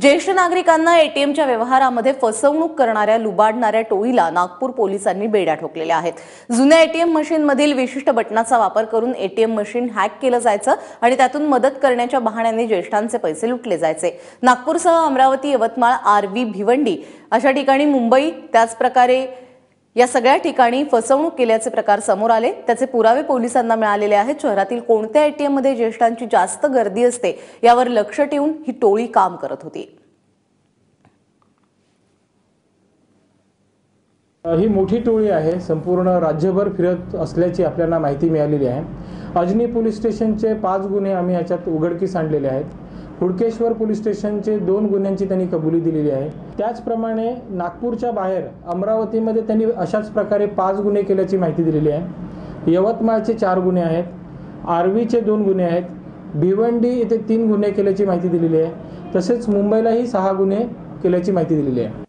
ज्येष्ठ नागरिकांना एटीएमच्या व्यवहारामध्ये फसवणूक करणाऱ्या लुबाडणाऱ्या टोळीला नागपूर पोलिसांनी बेड्या ठोकलेल्या आहेत. जुन्या एटीएम मशीनमधील विशिष्ट बटनाचा वापर करून एटीएम मशीन हॅक केलं जायचं आणि त्यातून मदत करण्याच्या बहाण्याने ज्येष्ठांचे पैसे लुटले जायचे. नागपूरसह अमरावती यवतमाळ आरवी भिवंडी अशा ठिकाणी मुंबई त्याचप्रकारे या सगळ्या ठिकाणी फसवणूक केल्याचे प्रकार समोर आले. त्याचे पुरावे पोलिसांना मिळालेले आहेत. शहरातील कोणत्या एटीएममध्ये ज्येष्ठांची जास्त गर्दी असते यावर लक्ष ठेवून ही टोळी काम करत होती. ही मोठी टोळी आहे. संपूर्ण राज्यभर फिरत असल्याची आपल्याला माहिती मिळालेली आहे. अजनी पोलीस स्टेशनचे पाच गुन्हे आम्ही याच्यात उघडकीस आणलेले आहेत. हुडकेश्वर पोलीस स्टेशनचे दोन गुन्ह्यांची त्यांनी कबुली दिलेली आहे. त्याचप्रमाणे नागपूरच्या बाहेर अमरावतीमध्ये त्यांनी अशाच प्रकारे पाच गुन्हे केल्याची माहिती दिलेली आहे. यवतमाळचे चार गुन्हे आहेत आर्वीचे दोन गुन्हे आहेत भिवंडी येथे तीन गुन्हे केल्याची माहिती दिलेली आहे. तसेच मुंबईलाही सहा गुन्हे केल्याची माहिती दिलेली आहे.